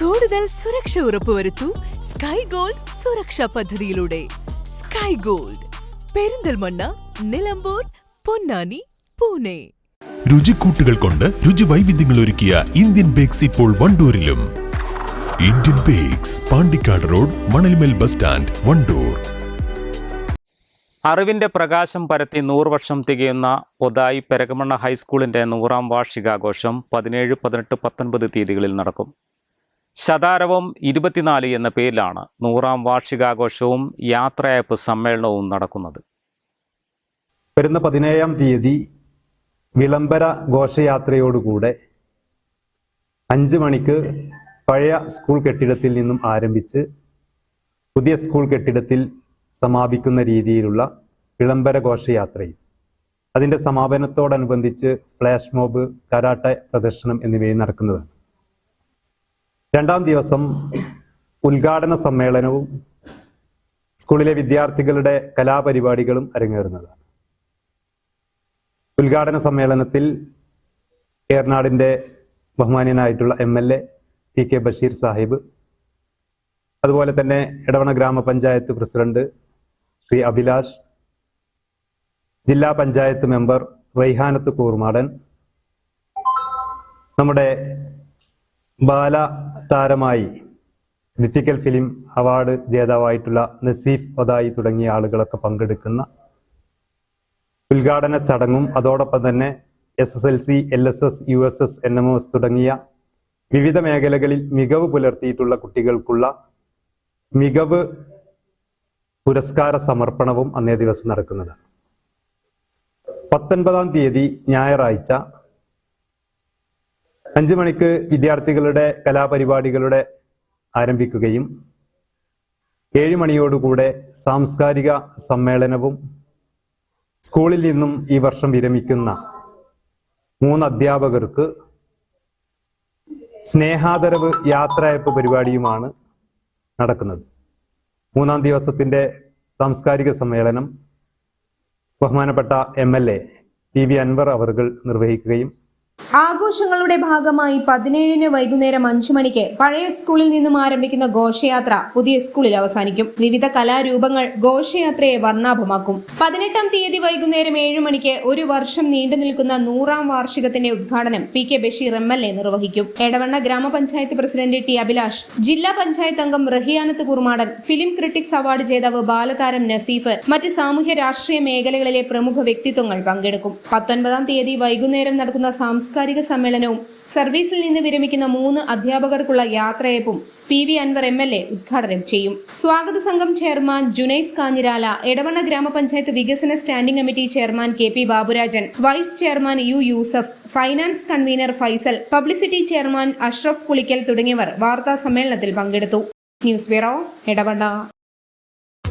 കൂടുതൽ സുരക്ഷ ഉറപ്പുവരുത്തൂ sky gold സുരക്ഷാ പദ്ധതിയിലൂടെ. Sky Gold Perinthalmanna Nilambur Ponnani Pune. രുചിക്കൂട്ടുകൾ കൊണ്ട് രുചി വൈവിധ്യങ്ങൾ ഒരുക്കിയ ഇന്ത്യൻ ബേക്സ് ഇപ്പോൾ വണ്ടൂരിലും. Indian Bakes Pandikkad road Manalmel bus stand Wandoor. അറിവിന്റെ പ്രകാശം പരത്തി നൂറ് വർഷം തികയുന്ന പൊതായി പെരകമണ്ണ ഹൈസ്കൂളിന്റെ നൂറാം വാർഷികാഘോഷം പതിനേഴ് പതിനെട്ട് പത്തൊൻപത് തീയതികളിൽ നടക്കും. ശതാരവം ഇരുപത്തിനാല് എന്ന പേരിലാണ് നൂറാം വാർഷികാഘോഷവും യാത്രയപ്പ് സമ്മേളനവും നടക്കുന്നത്. വരുന്ന പതിനേഴാം തീയതി വിളംബര ഘോഷയാത്രയോടുകൂടെ അഞ്ച് മണിക്ക് പഴയ സ്കൂൾ കെട്ടിടത്തിൽ നിന്നും ആരംഭിച്ച് പുതിയ സ്കൂൾ കെട്ടിടത്തിൽ സമാപിക്കുന്ന രീതിയിലുള്ള വിളംബര ഘോഷയാത്രയും അതിന്റെ സമാപനത്തോടനുബന്ധിച്ച് ഫ്ലാഷ് മോബ് കരാട്ടെ പ്രദർശനം എന്നിവയും നടക്കുന്നതാണ്. രണ്ടാം ദിവസം ഉദ്ഘാടന സമ്മേളനവും സ്കൂളിലെ വിദ്യാർത്ഥികളുടെ കലാപരിപാടികളും അരങ്ങേറുന്നതാണ്. ഉദ്ഘാടന സമ്മേളനത്തിൽ ഏർനാടിന്റെ ബഹുമാന്യനായിട്ടുള്ള M L A P K Basheer Sahib അതുപോലെ തന്നെ ഇടവണ ഗ്രാമപഞ്ചായത്ത് പ്രസിഡന്റ് ശ്രീ അഭിലാഷ് ജില്ലാ പഞ്ചായത്ത് മെമ്പർ റൈഹാനത്ത് കൂർമാടൻ നമ്മുടെ ബാല താരമായി ക്രിറ്റിക്കൽ ഫിലിം അവാർഡ് ജേതാവായിട്ടുള്ള നസീഫ് ഒതായി തുടങ്ങിയ ആളുകളൊക്കെ പങ്കെടുക്കുന്ന ഉദ്ഘാടന ചടങ്ങും അതോടൊപ്പം തന്നെ S S L C L S S U S S N M S തുടങ്ങിയ വിവിധ മേഖലകളിൽ മികവ് പുലർത്തിയിട്ടുള്ള കുട്ടികൾക്കുള്ള മികവ് പുരസ്കാര സമർപ്പണവും അന്നേ ദിവസം നടക്കുന്നതാണ് പത്തൊൻപതാം തീയതി ഞായറാഴ്ച അഞ്ചു മണിക്ക് വിദ്യാർത്ഥികളുടെ കലാപരിപാടികളുടെ ആരംഭിക്കുകയും ഏഴ് മണിയോടുകൂടെ സാംസ്കാരിക സമ്മേളനവും സ്കൂളിൽ നിന്നും ഈ വർഷം വിരമിക്കുന്ന മൂന്ന് അധ്യാപകർക്ക് സ്നേഹാദരവ് യാത്രയപ്പ് പരിപാടിയുമാണ് നടക്കുന്നത്. മൂന്നാം ദിവസത്തിന്റെ സാംസ്കാരിക സമ്മേളനം ബഹുമാനപ്പെട്ട M L A P V Anvar അവർകൾ നിർവഹിക്കുകയും ആഘോഷങ്ങളുടെ ഭാഗമായി പതിനേഴിന് വൈകുന്നേരം അഞ്ചു മണിക്ക് പഴയ സ്കൂളിൽ നിന്നും ആരംഭിക്കുന്ന ഘോഷയാത്ര പുതിയ സ്കൂളിൽ അവസാനിക്കും. വിവിധ കലാരൂപങ്ങൾ ഘോഷയാത്രയെ വർണാഭമാക്കും. പതിനെട്ടാം തീയതി വൈകുന്നേരം ഏഴു മണിക്ക് ഒരു വർഷം നീണ്ടു നിൽക്കുന്ന നൂറാം വാർഷികത്തിന്റെ ഉദ്ഘാടനം P K Basheer M L A നിർവഹിക്കും. എടവണ്ണ ഗ്രാമപഞ്ചായത്ത് പ്രസിഡന്റ് ടി അഭിലാഷ് ജില്ലാ പഞ്ചായത്ത് അംഗം Rahiyanath Kurmadan film critics award ജേതാവ് ബാലതാരം നസീഫ് മറ്റ് സാമൂഹ്യ രാഷ്ട്രീയ മേഖലകളിലെ പ്രമുഖ വ്യക്തിത്വങ്ങൾ പങ്കെടുക്കും. പത്തൊൻപതാം തീയതി വൈകുന്നേരം നടക്കുന്ന സാംസ്കാരിക സമ്മേളനവും സർവീസിൽ നിന്ന് വിരമിക്കുന്ന മൂന്ന് അധ്യാപകർക്കുള്ള യാത്രയപ്പും P V Anvar M L A ഉദ്ഘാടനം ചെയ്യും. സ്വാഗത സംഘം ചെയർമാൻ ജുനൈസ് കാഞ്ഞിരാല എടവണ്ണ ഗ്രാമപഞ്ചായത്ത് വികസന standing committee chairman K P Baburajan vice chairman U Yusuf finance convener Faisal publicity chairman Ashraf Pulikkal തുടങ്ങിയവർ വാർത്താ സമ്മേളനത്തിൽ പങ്കെടുത്തു. News bureau Edavanna.